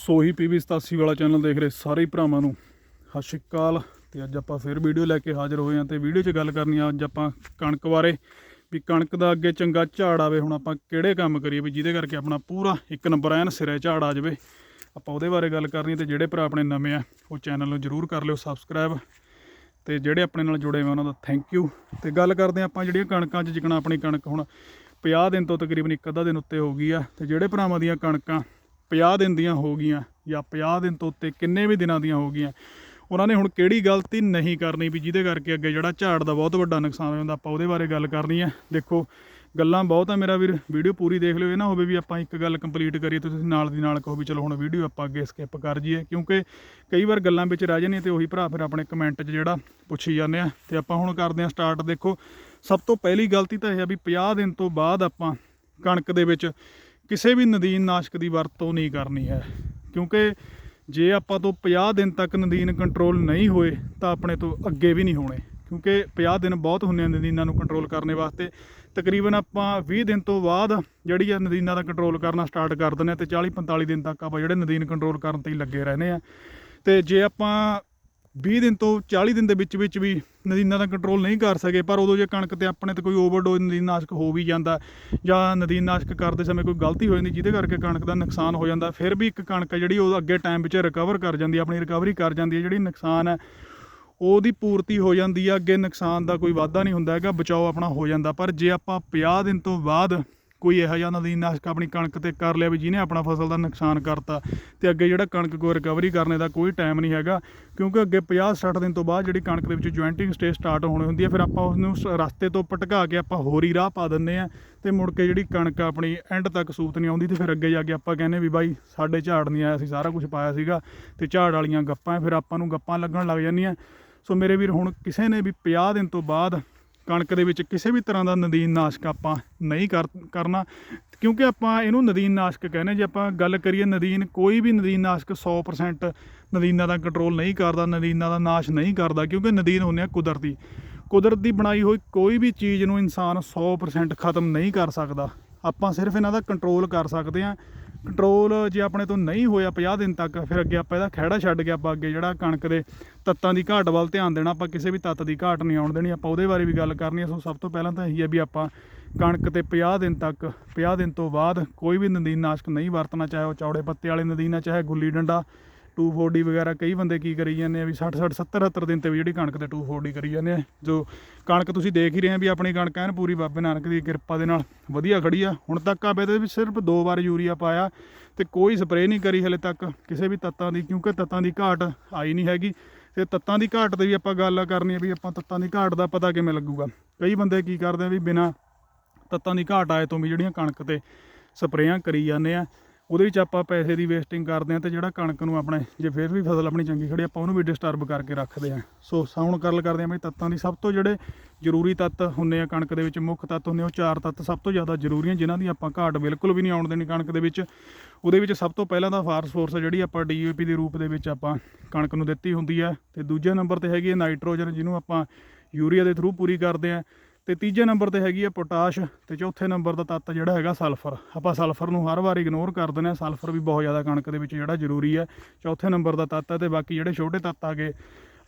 ਸੋਹੀ PV 87 ਵਾਲਾ channel ਦੇਖ ਰਹੇ ਸਾਰੇ ਭਰਾਵਾਂ ਨੂੰ। ਸਤਿ ਸ਼੍ਰੀ ਅਕਾਲ ਤੇ ਅੱਜ ਆਪਾਂ ਫਿਰ ਵੀਡੀਓ ਲੈ ਕੇ ਹਾਜ਼ਰ ਹੋਏ ਹਾਂ ਤੇ ਵੀਡੀਓ 'ਚ ਗੱਲ ਕਰਨੀ ਆ ਅੱਜ ਆਪਾਂ ਕਣਕ ਬਾਰੇ, ਵੀ ਕਣਕ ਦਾ ਅੱਗੇ ਚੰਗਾ ਝਾੜ ਆਵੇ, ਹੁਣ ਆਪਾਂ ਕਿਹੜੇ ਕੰਮ ਕਰੀਏ ਵੀ ਜਿਹਦੇ ਕਰਕੇ ਆਪਣਾ ਪੂਰਾ ਇੱਕ ਨੰਬਰ ਐਨ ਸਿਰੇ ਝਾੜ ਆ ਜਾਵੇ। ਆਪਾਂ ਉਹਦੇ ਬਾਰੇ ਗੱਲ ਕਰਨੀ ਤੇ ਜਿਹੜੇ ਭਰਾ ਆਪਣੇ ਨਵੇਂ ਆ, ਉਹ ਚੈਨਲ ਨੂੰ ਜਰੂਰ ਕਰ ਲਿਓ ਸਬਸਕ੍ਰਾਈਬ ਤੇ ਜਿਹੜੇ ਆਪਣੇ ਨਾਲ ਜੁੜੇ ਹੋਏ ਉਹਨਾਂ ਦਾ ਥੈਂਕ ਯੂ ਤੇ ਗੱਲ ਕਰਦੇ ਹਾਂ ਆਪਾਂ ਜਿਹੜੀਆਂ ਕਣਕਾਂ 'ਚ ਜਿਕਣਾ ਆਪਣੀ ਕਣਕ ਹੁਣ 50 ਦਿਨ ਤੋਂ ਤਕਰੀਬਨ ਇੱਕ ਅੱਧਾ ਦਿਨ ਉੱਤੇ ਹੋ ਗਈ ਆ ਤੇ ਜਿਹੜੇ ਭਰਾਵਾਂ ਦੀਆਂ ਕਣਕਾਂ 50 ਦਿਨ ਦੀਆਂ ਹੋ ਗਈਆਂ ਜਾਂ 50 ਦਿਨ ਤੋਂ ਉੱਤੇ ਕਿੰਨੇ ਵੀ ਦਿਨਾਂ ਦੀਆਂ ਹੋ ਗਈਆਂ, ਉਹਨਾਂ ਨੇ ਹੁਣ ਕਿਹੜੀ ਗਲਤੀ ਨਹੀਂ ਕਰਨੀ ਵੀ ਜਿਹਦੇ ਕਰਕੇ ਅੱਗੇ ਜਿਹੜਾ ਝਾੜ ਦਾ ਬਹੁਤ ਵੱਡਾ ਨੁਕਸਾਨ ਹੋ ਜਾਂਦਾ ਆਪਾਂ ਉਹਦੇ ਬਾਰੇ ਗੱਲ ਕਰਨੀ ਹੈ। ਦੇਖੋ, ਗੱਲਾਂ ਬਹੁਤ ਆ ਮੇਰਾ ਵੀਰ, ਵੀਡੀਓ ਪੂਰੀ ਦੇਖ ਲਿਓ, ਇਹ ਨਾ ਹੋਵੇ ਵੀ ਆਪਾਂ ਇੱਕ ਗੱਲ ਕੰਪਲੀਟ ਕਰੀਏ ਤੇ ਤੁਸੀਂ ਨਾਲ ਦੀ ਨਾਲ ਕਹੋ ਵੀ ਚਲੋ ਹੁਣ ਵੀਡੀਓ ਆਪਾਂ ਅੱਗੇ ਸਕਿਪ ਕਰ ਜਾਈਏ, ਕਿਉਂਕਿ ਕਈ ਵਾਰ ਗੱਲਾਂ ਵਿੱਚ ਰਹਿ ਜਾਂਦੀਆਂ ਤੇ ਉਹੀ ਭਰਾ ਫਿਰ ਆਪਣੇ ਕਮੈਂਟ 'ਚ ਜਿਹੜਾ ਪੁੱਛੀ ਜਾਂਦੇ ਆ। ਤੇ ਆਪਾਂ ਹੁਣ ਕਰਦੇ ਆ ਸਟਾਰਟ ਦੇਖੋ, ਸਭ ਤੋਂ ਪਹਿਲੀ ਗਲਤੀ ਤਾਂ ਇਹ ਆ ਵੀ 50 ਦਿਨ ਤੋਂ ਬਾਅਦ ਆਪਾਂ ਕਣਕ ਦੇ ਵਿੱਚ ਕਿਸੇ ਵੀ ਨਦੀਨ ਨਾਸ਼ਕ ਦੀ ਵਰਤੋਂ ਨਹੀਂ ਕਰਨੀ ਹੈ। ਕਿਉਂਕਿ ਜੇ ਆਪਾਂ ਤੋਂ 50 ਦਿਨ ਤੱਕ ਨਦੀਨ ਕੰਟਰੋਲ ਨਹੀਂ ਹੋਏ, ਤਾਂ ਆਪਣੇ ਤੋਂ ਅੱਗੇ ਵੀ ਨਹੀਂ ਹੋਣੇ। ਕਿਉਂਕਿ 50 ਦਿਨ ਬਹੁਤ ਹੁੰਦੇ ਆ ਨਦੀਨਾਂ ਨੂੰ ਕੰਟਰੋਲ ਕਰਨੇ ਵਾਸਤੇ। ਤਕਰੀਬਨ ਆਪਾਂ 20 ਦਿਨ ਤੋਂ ਬਾਅਦ ਜਿਹੜੀ ਆ ਨਦੀਨਾਂ ਦਾ ਕੰਟਰੋਲ ਕਰਨਾ ਸਟਾਰਟ ਕਰ ਦਿੰਦੇ ਆ ਤੇ 40 45 ਦਿਨ ਤੱਕ ਆਪਾਂ ਜਿਹੜੇ ਨਦੀਨ ਕੰਟਰੋਲ ਕਰਨ ਤੇ ਹੀ ਲੱਗੇ ਰਹਿੰਦੇ ਆ। ਤੇ ਜੇ ਆਪਾਂ 20 ਦਿਨ ਤੋਂ 40 ਦਿਨ ਦੇ ਵਿੱਚ ਵਿੱਚ ਵੀ ਨਦੀਨਾਂ ਦਾ ਕੰਟਰੋਲ ਨਹੀਂ ਕਰ ਸਕੇ, ਪਰ ਉਦੋਂ ਜੇ ਕਣਕ ਤੇ ਆਪਣੇ ਤੇ ਕੋਈ ਓਵਰਡੋਜ਼ ਨਦੀਨਨਾਸ਼ਕ ਹੋ ਵੀ ਜਾਂਦਾ ਜਾਂ ਨਦੀਨਨਾਸ਼ਕ ਕਰਦੇ ਸਮੇਂ ਕੋਈ ਗਲਤੀ ਹੋ ਜਾਂਦੀ, ਜਿਹਦੇ ਕਰਕੇ ਕਣਕ ਦਾ ਨੁਕਸਾਨ ਹੋ ਜਾਂਦਾ, ਫਿਰ ਵੀ ਇੱਕ ਕਣਕ ਹੈ ਜਿਹੜੀ ਉਹ ਅੱਗੇ ਟਾਈਮ ਵਿੱਚ ਰਿਕਵਰ ਕਰ ਜਾਂਦੀ ਹੈ, ਆਪਣੀ ਰਿਕਵਰੀ ਕਰ ਜਾਂਦੀ ਹੈ, ਜਿਹੜੀ ਨੁਕਸਾਨ ਹੈ, ਉਹਦੀ ਪੂਰਤੀ ਹੋ ਜਾਂਦੀ ਹੈ, ਅੱਗੇ ਨੁਕਸਾਨ ਦਾ ਕੋਈ ਵਾਧਾ ਨਹੀਂ ਹੁੰਦਾ ਹੈਗਾ, ਬਚਾਓ ਆਪਣਾ ਹੋ ਜਾਂਦਾ, ਪਰ ਜੇ ਆਪਾਂ 50 ਦਿਨ ਤੋਂ ਬਾਅਦ ਕੋਈ ਇਹੋ ਜਿਹਾ ਨਦੀਨਨਾਸ਼ਕ ਆਪਣੀ ਕਣਕ ਤੇ ਕਰ ਲਿਆ ਵੀ ਜਿਹਨੇ ਆਪਣਾ ਫਸਲ ਦਾ ਨੁਕਸਾਨ ਕਰਤਾ ਤੇ ਅੱਗੇ ਜਿਹੜਾ ਕਣਕ ਕੋ ਰਿਕਵਰੀ ਕਰਨੇ ਦਾ ਕੋਈ ਟਾਈਮ ਨਹੀਂ ਹੈਗਾ, ਕਿਉਂਕਿ ਅੱਗੇ 50 60 ਦਿਨ ਤੋਂ ਬਾਅਦ ਜਿਹੜੀ ਕਣਕ ਦੇ ਵਿੱਚ ਜੁਆਇੰਟਿੰਗ ਸਟੇਜ ਸਟਾਰਟ ਹੋਣੀ ਹੁੰਦੀ ਹੈ, ਫਿਰ ਆਪਾਂ ਉਸ ਨੂੰ ਸ- ਰਸਤੇ ਤੋਂ ਪਟਕਾ ਕੇ ਆਪਾਂ ਹੋਰ ਹੀ ਰਾਹ ਪਾ ਦਿੰਦੇ ਆ ਤੇ ਮੁੜ ਕੇ ਜਿਹੜੀ ਕਣਕ ਆਪਣੀ ਐਂਡ ਤੱਕ ਸੂਤ ਨਹੀਂ ਆਉਂਦੀ ਤੇ ਫਿਰ ਅੱਗੇ ਜਾ ਕੇ ਆਪਾਂ ਕਹਿੰਦੇ ਵੀ ਬਾਈ ਸਾਡੇ ਝਾੜ ਨਹੀਂ ਆਇਆ ਸੀ ਸਾਰਾ ਕੁਝ ਪਾਇਆ ਸੀਗਾ ਤੇ ਝਾੜ ਵਾਲੀਆਂ ਗੱਪਾਂ, ਫਿਰ ਆਪਾਂ ਨੂੰ ਗੱਪਾਂ ਲੱਗਣ ਲੱਗ ਜਾਂਦੀਆਂ। ਸੋ ਮੇਰੇ ਵੀਰ, ਹੁਣ ਕਿਸੇ ਨੇ ਵੀ 50 ਦਿਨ ਤੋਂ ਬਾਅਦ ਕਣਕ ਦੇ ਵਿੱਚ ਕਿਸੇ ਵੀ ਤਰ੍ਹਾਂ ਦਾ ਨਦੀਨ ਨਾਸ਼ਕ ਆਪਾਂ ਨਹੀਂ ਕਰਨਾ। ਕਿਉਂਕਿ ਆਪਾਂ ਇਹਨੂੰ ਨਦੀਨ ਨਾਸ਼ਕ ਕਹਿੰਦੇ ਜੇ ਆਪਾਂ ਗੱਲ ਕਰੀਏ ਨਦੀਨ, ਕੋਈ ਵੀ ਨਦੀਨ ਨਾਸ਼ਕ 100% ਨਦੀਨਾਂ ਦਾ ਕੰਟਰੋਲ ਨਹੀਂ ਕਰਦਾ, ਨਦੀਨਾਂ ਦਾ ਨਾਸ਼ ਨਹੀਂ ਕਰਦਾ, ਕਿਉਂਕਿ ਨਦੀਨ ਹੁੰਦੇ ਆ ਕੁਦਰਤੀ। ਕੁਦਰਤ ਦੀ ਬਣਾਈ ਹੋਈ ਕੋਈ ਵੀ ਚੀਜ਼ ਨੂੰ ਇਨਸਾਨ 100% ਖਤਮ ਨਹੀਂ ਕਰ ਸਕਦਾ। ਆਪਾਂ ਸਿਰਫ ਇਹਨਾਂ ਦਾ ਕੰਟਰੋਲ ਕਰ ਸਕਦੇ ਹਾਂ। ਕੰਟਰੋਲ ਜੇ ਆਪਣੇ ਤੋਂ ਨਹੀਂ ਹੋਇਆ 50 ਦਿਨ ਤੱਕ, ਫਿਰ ਅੱਗੇ ਆਪਾਂ ਇਹਦਾ ਖਹਿੜਾ ਛੱਡ ਕੇ ਆਪਾਂ ਅੱਗੇ ਜਿਹੜਾ ਕਣਕ ਦੇ ਤੱਤਾਂ ਦੀ ਘਾਟ ਵੱਲ ਧਿਆਨ ਦੇਣਾ, ਆਪਾਂ ਕਿਸੇ ਵੀ ਤੱਤ ਦੀ ਘਾਟ ਨਹੀਂ ਆਉਣ ਦੇਣੀ, ਆਪਾਂ ਉਹਦੇ ਬਾਰੇ ਵੀ ਗੱਲ ਕਰਨੀ ਹੈ। ਸੋ ਸਭ ਤੋਂ ਪਹਿਲਾਂ ਤਾਂ ਇਹੀ ਹੈ ਵੀ ਆਪਾਂ ਕਣਕ ਤੇ 50 ਦਿਨ ਤੱਕ 50 ਦਿਨ ਤੋਂ ਬਾਅਦ ਕੋਈ ਵੀ ਨਦੀਨ ਨਾਸ਼ਕ ਨਹੀਂ ਵਰਤਣਾ, ਚਾਹੇ ਉਹ ਚੌੜੇ ਪੱਤੇ ਵਾਲੇ ਨਦੀਨ ਆ, ਚਾਹੇ ਗੁੱਲੀ ਡੰਡਾ 240 ਵਗੈਰਾ ਕਈ ਬੰਦੇ ਕੀ ਕਰੀ ਜਾਂਦੇ ਆ ਵੀ 60 60 70 70 ਦਿਨ ਤੇ ਵੀ ਜਿਹੜੀ ਕਣਕ ਤੇ 240 ਕਰੀ ਜਾਂਦੇ ਆ। ਜੋ ਕਣਕ ਤੁਸੀਂ ਦੇਖ ਹੀ ਰਹੇ ਆ ਵੀ ਆਪਣੀ ਕਣਕ ਐਨ ਪੂਰੀ ਬਾਬੇ ਨਾਨਕ ਦੀ ਕਿਰਪਾ ਦੇ ਨਾਲ ਵਧੀਆ ਖੜੀ ਆ। ਹੁਣ ਤੱਕ ਆ ਦੇ ਵਿੱਚ ਸਿਰਫ ਦੋ ਵਾਰ ਯੂਰੀਆ ਪਾਇਆ ਤੇ ਕੋਈ ਸਪਰੇਅ ਨਹੀਂ ਕਰੀ ਹਲੇ ਤੱਕ ਕਿਸੇ ਵੀ ਤੱਤਾਂ ਦੀ, ਕਿਉਂਕਿ ਤੱਤਾਂ ਦੀ ਘਾਟ ਆਈ ਨਹੀਂ ਹੈਗੀ। ਤੇ ਤੱਤਾਂ ਦੀ ਘਾਟ ਤੇ ਵੀ ਆਪਾਂ ਗੱਲ ਕਰਨੀ ਆ ਵੀ ਆਪਾਂ ਤੱਤਾਂ ਦੀ ਘਾਟ ਦਾ ਪਤਾ ਕਿਵੇਂ ਲੱਗੂਗਾ। ਕਈ ਬੰਦੇ ਕੀ ਕਰਦੇ ਆ ਵੀ ਬਿਨਾ ਤੱਤਾਂ ਦੀ ਘਾਟ ਆਏ ਤੋਂ ਵੀ ਜਿਹੜੀਆਂ ਕਣਕ ਤੇ ਸਪਰੇਆਂ ਕਰੀ ਜਾਂਦੇ ਆ। ਉਹਦੇ ਵਿੱਚ ਆਪਾਂ ਪੈਸੇ ਦੀ ਵੇਸਟਿੰਗ ਕਰਦੇ ਆ ਤੇ ਜਿਹੜਾ ਕਣਕ ਨੂੰ ਆਪਣੇ, ਜੇ ਫਿਰ ਵੀ ਫਸਲ ਆਪਣੀ ਚੰਗੀ ਖੜੀ ਆਪਾਂ ਉਹਨੂੰ ਵੀ ਡਿਸਟਰਬ ਕਰਕੇ ਰੱਖਦੇ ਆ ਸੋ ਹੁਣ ਗੱਲ ਕਰਦੇ ਆ ਬਈ ਤੱਤਾਂ ਦੀ। ਸਭ ਤੋਂ ਜਿਹੜੇ ਜ਼ਰੂਰੀ ਤੱਤ ਹੁੰਦੇ ਆ ਕਣਕ ਦੇ ਵਿੱਚ, ਮੁੱਖ ਤੱਤ ਹੁੰਦੇ ਆ, ਉਹ ਚਾਰ ਤੱਤ ਸਭ ਤੋਂ ਜ਼ਿਆਦਾ ਜ਼ਰੂਰੀ ਆ, ਜਿਨ੍ਹਾਂ ਦੀ ਆਪਾਂ ਘਾਟ ਬਿਲਕੁਲ ਵੀ ਨਹੀਂ ਆਉਣ ਦੇਣੀ ਕਣਕ ਦੇ ਵਿੱਚ। ਉਹਦੇ ਵਿੱਚ ਸਭ ਤੋਂ ਪਹਿਲਾਂ ਤਾਂ ਫਾਸਫੋਰਸ ਜਿਹੜੀ ਆਪਾਂ ਡੀਏਪੀ ਦੇ ਰੂਪ ਦੇ ਵਿੱਚ ਆਪਾਂ ਕਣਕ ਨੂੰ ਦਿੱਤੀ ਹੁੰਦੀ ਆ। ਤੇ ਦੂਜੇ ਨੰਬਰ ਤੇ ਹੈਗੀ ਹੈ ਨਾਈਟ੍ਰੋਜਨ, ਜਿਹਨੂੰ ਆਪਾਂ ਯੂਰੀਆ ਦੇ ਥਰੂ ਪੂਰੀ ਕਰਦੇ ਆ। ਤੇ ਤੀਜੇ ਨੰਬਰ ਤੇ ਹੈਗੀ ਹੈ ਪੋਟਾਸ਼ ਤੇ ਚੌਥੇ ਨੰਬਰ ਦਾ ਤੱਤ ਜਿਹੜਾ ਹੈਗਾ ਸਲਫਰ। ਆਪਾਂ ਸਲਫਰ ਨੂੰ ਹਰ ਵਾਰ ਇਗਨੋਰ ਕਰ ਦਿੰਦੇ ਆ ਸਲਫਰ ਵੀ ਬਹੁਤ ਜ਼ਿਆਦਾ ਕਣਕ ਦੇ ਵਿੱਚ ਜਿਹੜਾ ਜ਼ਰੂਰੀ ਹੈ। ਚੌਥੇ ਨੰਬਰ ਦਾ ਤੱਤ ਹੈ ਤੇ ਬਾਕੀ ਜਿਹੜੇ ਛੋਟੇ ਤੱਤ ਆ ਗਏ,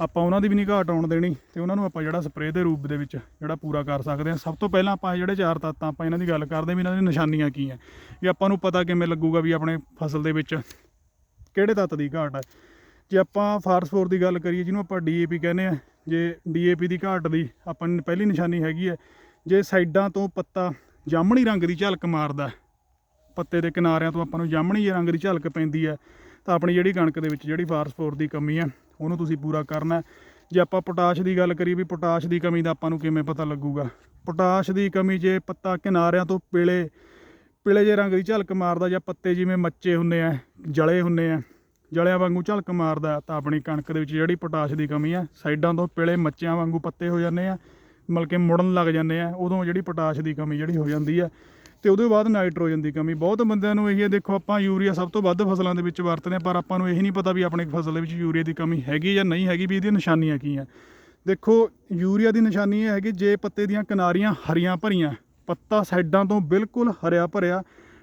ਆਪਾਂ ਉਹਨਾਂ ਦੀ ਵੀ ਨਹੀਂ ਘਾਟ ਆਉਣ ਦੇਣੀ ਤੇ ਉਹਨਾਂ ਨੂੰ ਆਪਾਂ ਜਿਹੜਾ ਸਪਰੇਅ ਦੇ ਰੂਪ ਦੇ ਵਿੱਚ ਜਿਹੜਾ ਪੂਰਾ ਕਰ ਸਕਦੇ ਹਾਂ। ਸਭ ਤੋਂ ਪਹਿਲਾਂ ਆਪਾਂ ਜਿਹੜੇ ਚਾਰ ਤੱਤਾਂ ਆਪਾਂ ਇਹਨਾਂ ਦੀ ਗੱਲ ਕਰਦੇ ਵੀ ਇਹਨਾਂ ਦੀਆਂ ਨਿਸ਼ਾਨੀਆਂ ਕੀ ਹੈ। ਵੀ ਆਪਾਂ ਨੂੰ ਪਤਾ ਕਿਵੇਂ ਲੱਗੂਗਾ ਵੀ ਆਪਣੇ ਫਸਲ ਦੇ ਵਿੱਚ ਕਿਹੜੇ ਤੱਤ ਦੀ ਘਾਟ ਹੈ। ਜੇ ਆਪਾਂ ਫਾਰਸਫੋਰ ਦੀ ਗੱਲ ਕਰੀਏ, ਜਿਹਨੂੰ ਆਪਾਂ ਡੀਏਪੀ ਕਹਿੰਦੇ ਆ ਜੇ ਡੀਏਪੀ ਦੀ ਘਾਟ ਦੀ ਆਪਾਂ ਨੂੰ ਪਹਿਲੀ ਨਿਸ਼ਾਨੀ ਹੈਗੀ ਹੈ, ਜੇ ਸਾਈਡਾਂ ਤੋਂ ਪੱਤਾ ਜਾਮਣੀ ਰੰਗ ਦੀ ਝਲਕ ਮਾਰਦਾ ਪੱਤੇ ਦੇ ਕਿਨਾਰਿਆਂ ਤੋਂ ਆਪਾਂ ਨੂੰ ਜਾਮਣੀ ਜਿਹੇ ਰੰਗ ਦੀ ਝਲਕ ਪੈਂਦੀ ਹੈ, ਤਾਂ ਆਪਣੀ ਜਿਹੜੀ ਕਣਕ ਦੇ ਵਿੱਚ ਜਿਹੜੀ ਫਾਸਫੋਰ ਦੀ ਕਮੀ ਹੈ, ਉਹਨੂੰ ਤੁਸੀਂ ਪੂਰਾ ਕਰਨਾ ਜੇ ਆਪਾਂ ਪੋਟਾਸ਼ ਦੀ ਗੱਲ ਕਰੀਏ ਵੀ ਪੋਟਾਸ਼ ਦੀ ਕਮੀ ਦਾ ਆਪਾਂ ਨੂੰ ਕਿਵੇਂ ਪਤਾ ਲੱਗੂਗਾ? ਪੋਟਾਸ਼ ਦੀ ਕਮੀ ਜੇ ਪੱਤਾ ਕਿਨਾਰਿਆਂ ਤੋਂ ਪੀਲੇ ਪੀਲੇ ਜਿਹੇ ਰੰਗ ਦੀ ਝਲਕ ਮਾਰਦਾ ਜਾਂ ਪੱਤੇ ਜਿਵੇਂ ਮੱਚੇ ਹੁੰਦੇ ਆ, ਜਲੇ ਹੁੰਦੇ ਆ ਜਲਿਆਂ ਵਾਂਗੂ ਝਲਕ ਮਾਰਦਾ ਤਾਂ ਆਪਣੀ ਕਣਕ ਦੇ ਵਿੱਚ ਜਿਹੜੀ ਪੋਟਾਸ਼ ਦੀ ਕਮੀ ਆ ਸਾਈਡਾਂ ਤੋਂ ਪਿਲੇ ਮੱਚਿਆਂ ਵਾਂਗੂ ਪੱਤੇ ਹੋ ਜਾਂਦੇ ਆ, ਮਤਲਬ ਕਿ ਮੁੜਨ ਲੱਗ ਜਾਂਦੇ ਆ, ਉਦੋਂ ਜਿਹੜੀ ਪੋਟਾਸ਼ ਦੀ ਕਮੀ ਜਿਹੜੀ ਹੋ ਜਾਂਦੀ ਆ ਤੇ ਉਹਦੇ ਬਾਅਦ ਨਾਈਟ੍ਰੋਜਨ ਦੀ ਕਮੀ। ਬਹੁਤ ਬੰਦਿਆਂ ਨੂੰ ਇਹੀ ਹੈ, ਦੇਖੋ ਆਪਾਂ ਯੂਰੀਆ ਸਭ ਤੋਂ ਵੱਧ ਫਸਲਾਂ ਦੇ ਵਿੱਚ ਵਰਤਦੇ ਹਾਂ ਪਰ ਆਪਾਂ ਨੂੰ ਇਹੀ ਨਹੀਂ ਪਤਾ ਵੀ ਆਪਣੀ ਫਸਲ ਦੇ ਵਿੱਚ ਯੂਰੀਆ ਦੀ ਕਮੀ ਹੈਗੀ ਜਾਂ ਨਹੀਂ ਹੈਗੀ, ਵੀ ਇਹਦੀਆਂ ਨਿਸ਼ਾਨੀਆਂ ਕੀ ਆ। ਦੇਖੋ, ਯੂਰੀਆ ਦੀ ਨਿਸ਼ਾਨੀ ਇਹ ਹੈਗੀ, ਜੇ ਪੱਤੇ ਦੀਆਂ ਕਿਨਾਰੀਆਂ ਹਰੀਆਂ ਭਰੀਆਂ, ਪੱਤਾ ਸਾਈਡਾਂ ਤੋਂ ਬਿਲਕੁਲ ਹਰਿਆ ਭਰਿਆ,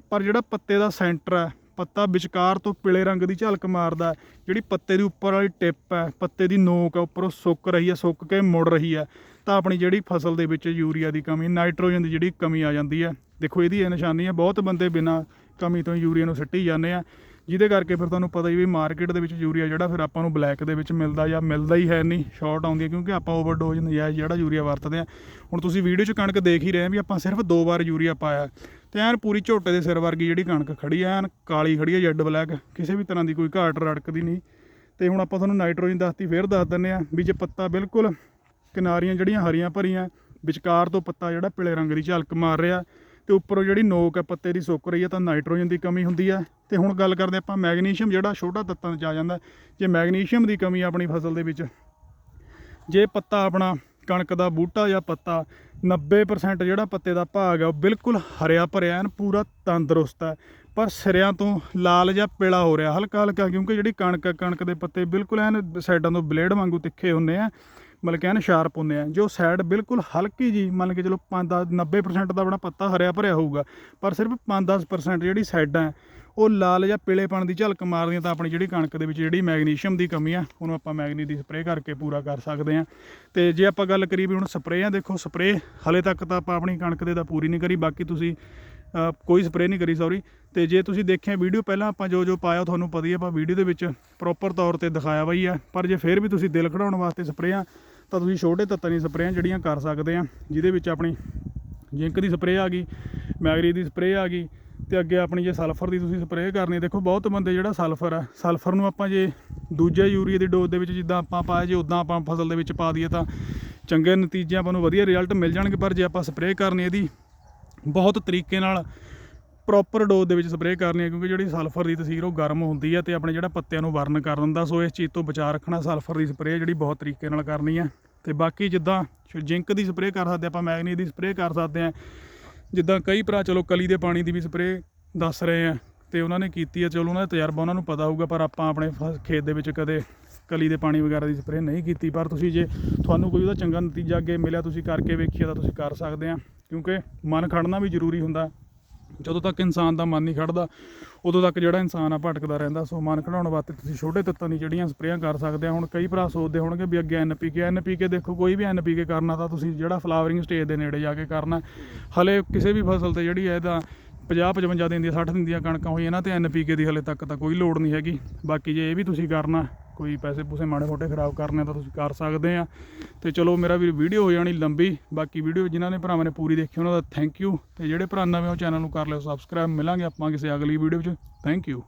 ਪਰ ਜਿਹੜਾ ਪੱਤੇ ਦਾ ਸੈਂਟਰ ਹੈ ਪੱਤਾ ਵਿਚਕਾਰ ਤੋਂ ਪੀਲੇ ਰੰਗ ਦੀ ਝਲਕ ਮਾਰਦਾ ਜਿਹੜੀ ਪੱਤੇ ਦੀ ਉੱਪਰ ਵਾਲੀ ਟਿਪ ਹੈ, ਪੱਤੇ ਦੀ ਨੋਕ ਹੈ, ਉੱਪਰੋਂ ਸੁੱਕ ਰਹੀ ਹੈ, ਸੁੱਕ ਕੇ ਮੁੜ ਰਹੀ ਹੈ। ਤਾਂ ਆਪਣੀ ਜਿਹੜੀ ਫਸਲ ਦੇ ਵਿੱਚ ਯੂਰੀਆ ਦੀ ਕਮੀ, ਨਾਈਟ੍ਰੋਜਨ ਦੀ ਜਿਹੜੀ ਕਮੀ ਆ ਜਾਂਦੀ ਹੈ। ਦੇਖੋ ਇਹਦੀ ਇਹ ਨਿਸ਼ਾਨੀ ਹੈ, ਬਹੁਤ ਬੰਦੇ ਬਿਨਾਂ ਕਮੀ ਤੋਂ ਯੂਰੀਆ ਨੂੰ ਸਿੱਟੀ ਜਾਂਦੇ ਆ। ਜਿਹਦੇ ਕਰਕੇ ਫਿਰ ਤੁਹਾਨੂੰ ਪਤਾ ਹੀ ਵੀ ਮਾਰਕੀਟ ਦੇ ਵਿੱਚ ਯੂਰੀਆ ਜਿਹੜਾ ਫਿਰ ਆਪਾਂ ਨੂੰ ਬਲੈਕ ਦੇ ਵਿੱਚ ਮਿਲਦਾ ਜਾਂ ਮਿਲਦਾ ਹੀ ਹੈ ਨਹੀਂ ਸ਼ਾਰਟ ਆਉਂਦੀ ਹੈ ਕਿਉਂਕਿ ਆਪਾਂ ਓਵਰਡੋਜ਼ ਨਜਾਇਜ਼ ਜਿਹੜਾ ਯੂਰੀਆ ਵਰਤਦੇ ਆ ਹੁਣ ਤੁਸੀਂ ਵੀਡੀਓ 'ਚ ਕਣਕ ਦੇਖ ਹੀ ਰਹੇ ਆ ਵੀ ਆਪਾਂ ਸਿਰਫ ਦੋ ਵਾਰ ਯੂਰੀਆ ਪਾਇਆ। ਤੇ ਐਨ ਪੂਰੀ ਝੋਟੇ ਦੇ ਸਿਰ ਵਰਗੀ ਜਿਹੜੀ ਕਣਕ ਖੜੀ ਆ ਐਨ ਕਾਲੀ ਖੜੀ ਹੈ ਜੈਡ ਬਲੈਕ ਕਿਸੇ ਵੀ ਤਰ੍ਹਾਂ ਦੀ ਕੋਈ ਘਾਟ ਰੜਕਦੀ ਨਹੀਂ। ਤੇ ਹੁਣ ਆਪਾਂ ਤੁਹਾਨੂੰ ਨਾਈਟ੍ਰੋਜਨ ਦੱਸਤੀ, ਫੇਰ ਦੱਸ ਦਿੰਨੇ ਆ ਵੀ ਜੇ ਪੱਤਾ ਬਿਲਕੁਲ ਕਿਨਾਰੀਆਂ ਜਿਹੜੀਆਂ ਹਰੀਆਂ ਭਰੀਆਂ, ਵਿਚਕਾਰ ਤੋਂ ਪੱਤਾ ਜਿਹੜਾ ਪੀਲੇ ਰੰਗ ਦੀ ਝਲਕ ਮਾਰ ਰਿਹਾ ਤੇ ਉੱਪਰੋਂ ਜਿਹੜੀ ਨੋਕ ਹੈ, ਪੱਤੇ ਦੀ ਸੁੱਕ ਰਹੀ ਹੈ, ਤਾਂ ਨਾਈਟ੍ਰੋਜਨ ਦੀ ਕਮੀ ਹੁੰਦੀ ਹੈ। ਤੇ ਹੁਣ ਗੱਲ ਕਰਦੇ ਆਪਾਂ ਮੈਗਨੀਸ਼ੀਅਮ, ਜਿਹੜਾ ਛੋਟਾ ਤੱਤਾਂ 'ਚ ਆ ਜਾਂਦਾ ਜੇ ਮੈਗਨੀਸ਼ੀਅਮ ਦੀ ਕਮੀ ਆਪਣੀ ਫਸਲ ਦੇ ਵਿੱਚ, ਜੇ ਪੱਤਾ ਆਪਣਾ ਕਣਕ ਦਾ ਬੂਟਾ ਜਾਂ ਪੱਤਾ 90% ਜਿਹੜਾ ਪੱਤੇ ਦਾ ਭਾਗ ਹੈ, ਉਹ ਬਿਲਕੁਲ ਹਰਿਆ ਭਰਿਆ ਐਨ ਪੂਰਾ ਤੰਦਰੁਸਤ ਹੈ। ਪਰ ਸਿਰਿਆਂ ਤੋਂ ਲਾਲ ਜਾਂ ਪੀਲਾ ਹੋ ਰਿਹਾ ਹਲਕਾ ਹਲਕਾ ਕਿਉਂਕਿ ਜਿਹੜੀ ਕਣਕ ਕਣਕ ਦੇ ਪੱਤੇ ਬਿਲਕੁਲ ਐਨ ਸਾਈਡਾਂ ਤੋਂ ਬਲੇਡ ਵਾਂਗੂ ਤਿੱਖੇ ਹੁੰਦੇ ਆ। ਮਤਲਬ ਕਿ ਐਨ ਸ਼ਾਰਪ ਹੁੰਦੇ ਆ, ਜੋ ਸਾਈਡ ਬਿਲਕੁਲ ਹਲਕੀ ਜੀ ਮੰਨ ਕੇ ਚਲੋ 5 90% ਦਾ ਆਪਣਾ ਪੱਤਾ ਹਰਿਆ ਭਰਿਆ ਹੋਊਗਾ, ਪਰ ਸਿਰਫ 5-10% ਜਿਹੜੀ ਸਾਈਡਾਂ ਉਹ ਲਾਲ ਜਾਂ ਪੀਲੇਪਣ ਦੀ ਝਲਕ ਮਾਰਦੀਆਂ ਤਾਂ ਆਪਣੀ ਜਿਹੜੀ ਕਣਕ ਦੇ ਵਿੱਚ ਜਿਹੜੀ ਮੈਗਨੀਸ਼ੀਅਮ ਦੀ ਕਮੀ ਆ, ਉਹਨੂੰ ਆਪਾਂ ਮੈਗਨੀ ਦੀ ਸਪਰੇਅ ਕਰਕੇ ਪੂਰਾ ਕਰ ਸਕਦੇ ਆ। ਤੇ ਜੇ ਆਪਾਂ ਗੱਲ ਕਰੀਏ ਵੀ ਹੁਣ ਸਪਰੇਆਂ ਦੇਖੋ ਸਪਰੇਅ ਹਲੇ ਤੱਕ ਤਾਂ ਆਪਾਂ ਆਪਣੀ ਕਣਕ ਦੇ ਤਾਂ ਪੂਰੀ ਨਹੀਂ ਕਰੀ, ਬਾਕੀ ਤੁਸੀਂ ਕੋਈ ਸਪਰੇਅ ਨਹੀਂ ਕਰੀ ਸੌਰੀ ਤੇ ਜੇ ਤੁਸੀਂ ਦੇਖਿਆ ਵੀਡੀਓ ਪਹਿਲਾਂ ਆਪਾਂ ਜੋ ਜੋ ਪਾਇਆ, ਤੁਹਾਨੂੰ ਪਤਾ ਹੀ ਆਪਾਂ ਵੀਡੀਓ ਦੇ ਵਿੱਚ ਪ੍ਰੋਪਰ ਤੌਰ ਤੇ ਦਿਖਾਇਆ ਬਈ ਆ, ਪਰ ਜੇ ਫਿਰ ਵੀ ਤੁਸੀਂ ਦਿਲ ਖੜਾਉਣ ਵਾਸਤੇ ਸਪਰੇਆਂ ਤਾਂ ਤੁਸੀਂ ਛੋਟੇ ਤੱਤਾਂ ਦੀ ਸਪਰੇਆਂ ਜਿਹੜੀਆਂ ਕਰ ਸਕਦੇ ਆ ਜਿਹਦੇ ਵਿੱਚ ਆਪਣੀ ਜਿੰਕ ਦੀ ਸਪਰੇਅ ਆ ਗਈ ਮੈਗਰੀ ਦੀ ਸਪਰੇਅ ਆ ਗਈ ਤੇ ਅੱਗੇ ਆਪਣੀ ਜੇ ਸਲਫਰ ਦੀ ਤੁਸੀਂ ਸਪਰੇਅ ਕਰਨੀ ਹੈ, ਦੇਖੋ ਬਹੁਤ ਬੰਦੇ ਜਿਹੜਾ ਸਲਫਰ ਆ ਸਲਫਰ ਨੂੰ ਆਪਾਂ ਜੇ ਦੂਜੇ ਯੂਰੀਆ ਦੀ ਡੋਜ਼ ਦੇ ਵਿੱਚ ਜਿੱਦਾਂ ਆਪਾਂ ਪਾਇਆ ਜੇ ਉਦਾਂ ਆਪਾਂ ਫਸਲ ਦੇ ਵਿੱਚ ਪਾ ਦਈਏ ਤਾਂ ਚੰਗੇ ਨਤੀਜੇ ਆਪਾਂ ਨੂੰ ਵਧੀਆ ਰਿਜ਼ਲਟ ਮਿਲ ਜਾਣਗੇ ਪਰ ਜੇ ਆਪਾਂ ਸਪਰੇਅ ਕਰਨੀ ਇਹਦੀ ਬਹੁਤ ਤਰੀਕੇ ਨਾਲ ਪ੍ਰੋਪਰ ਡੋਜ਼ ਦੇ ਵਿੱਚ ਸਪਰੇਅ ਕਰਨੀ ਹੈ ਕਿਉਂਕਿ ਜਿਹੜੀ ਸਲਫਰ ਦੀ ਤਸੀਰ ਉਹ ਗਰਮ ਹੁੰਦੀ ਹੈ ਤੇ ਆਪਣੇ ਜਿਹੜਾ ਪੱਤਿਆਂ ਨੂੰ ਬਰਨ ਕਰ ਦਿੰਦਾ, ਸੋ ਇਸ ਚੀਜ਼ ਤੋਂ ਬਚਾਅ ਰੱਖਣਾ ਸਲਫਰ ਦੀ ਸਪਰੇਅ ਜਿਹੜੀ ਬਹੁਤ ਤਰੀਕੇ ਨਾਲ ਕਰਨੀ ਹੈ। ਤੇ ਬਾਕੀ ਜਿੱਦਾਂ ਜਿੰਕ ਦੀ ਸਪਰੇਅ ਕਰ ਸਕਦੇ ਆਪਾਂ ਮੈਗਨੀ ਦੀ ਸਪਰੇਅ ਕਰ ਸਕਦੇ ਹਾਂ ਜਿੱਦਾਂ ਕਈ ਭਰਾ ਚਲੋ ਕਲੀ ਦੇ ਪਾਣੀ ਦੀ ਵੀ ਸਪਰੇਅ ਦੱਸ ਰਹੇ ਆ ਤੇ ਉਹਨਾਂ ਨੇ ਕੀਤੀ ਹੈ ਚਲੋ ਉਹਨਾਂ ਦਾ ਤਜਰਬਾ ਉਹਨਾਂ ਨੂੰ ਪਤਾ ਹੋਊਗਾ, ਪਰ ਆਪਾਂ ਆਪਣੇ ਫ- ਖੇਤ ਦੇ ਵਿੱਚ ਕਦੇ ਕਲੀ ਦੇ ਪਾਣੀ ਵਗੈਰਾ ਦੀ ਸਪਰੇਅ ਨਹੀਂ ਕੀਤੀ। ਪਰ ਤੁਸੀਂ ਜੇ ਤੁਹਾਨੂੰ ਕੋਈ ਉਹਦਾ ਚੰਗਾ ਨਤੀਜਾ ਅੱਗੇ ਮਿਲਿਆ, ਤੁਸੀਂ ਕਰਕੇ ਵੇਖੀਏ ਤਾਂ ਤੁਸੀਂ ਕਰ ਸਕਦੇ ਆ, ਕਿਉਂਕਿ ਮਨ ਖੜਨਾ ਵੀ ਜ਼ਰੂਰੀ ਹੁੰਦਾ। ਜਦੋਂ ਤੱਕ ਇਨਸਾਨ ਦਾ ਮਨ ਨਹੀਂ ਖੜਦਾ, ਉਦੋਂ ਤੱਕ ਜਿਹੜਾ ਇਨਸਾਨ ਆ ਭਟਕਦਾ ਰਹਿੰਦਾ। ਸੋ ਮਨ ਖੜਾਉਣ ਵਾਸਤੇ ਤੁਸੀਂ ਛੋਟੇ ਤੱਤਾਂ ਦੀ ਜਿਹੜੀਆਂ ਸਪਰੇਆਂ ਕਰ ਸਕਦੇ ਆ। ਹੁਣ ਕਈ ਭਰਾ ਸੋਚਦੇ ਹੋਣਗੇ ਵੀ ਅੱਗੇ ਐਨਪੀਕੇ ਐਨਪੀਕੇ ਦੇਖੋ, ਕੋਈ ਵੀ ਐਨਪੀਕੇ ਕਰਨਾ ਤਾਂ ਤੁਸੀਂ ਜਿਹੜਾ ਫਲਾਵਰਿੰਗ ਸਟੇਜ ਦੇ ਨੇੜੇ ਜਾ ਕੇ ਕਰਨਾ। ਹਲੇ ਕਿਸੇ ਵੀ ਫਸਲ ਤੇ ਜਿਹੜੀ ਹੈ ਤਾਂ 50 55 ਦਿਨ ਦੀ 60 ਦਿਨ ਦੀਆਂ ਕਣਕਾਂ ਹੋਈਆਂ, ਇਹਨਾਂ ਤੇ ਐਨਪੀਕੇ ਦੀ ਹਲੇ ਤੱਕ ਤਾਂ ਕੋਈ ਲੋੜ ਨਹੀਂ ਹੈਗੀ। ਬਾਕੀ ਜੇ ਇਹ ਵੀ ਤੁਸੀਂ ਕਰਨਾ ਕੋਈ ਪੈਸੇ ਪੂਸੇ ਮਾੜੇ ਮੋਟੇ ਖਰਾਬ ਕਰਨੇ ਤਾਂ ਤੁਸੀਂ ਕਰ ਸਕਦੇ ਆ। ਤੇ ਚਲੋ ਮੇਰਾ ਵੀ ਵੀਡੀਓ ਹੋ ਜਾਣੀ ਲੰਬੀ, ਬਾਕੀ ਵੀਡੀਓ ਜਿਨ੍ਹਾਂ ਨੇ ਭਰਾਵਾਂ ਨੇ ਪੂਰੀ ਦੇਖੀ ਉਹਨਾਂ ਦਾ ਥੈਂਕ ਯੂ ਤੇ ਜਿਹੜੇ ਭਰਾ ਨਵੇਂ ਉਹ ਚੈਨਲ ਨੂੰ ਕਰ ਲਿਓ ਸਬਸਕ੍ਰਾਈਬ ਮਿਲਾਂਗੇ ਆਪਾਂ ਕਿਸੇ ਅਗਲੀ ਵੀਡੀਓ 'ਚ। Thank you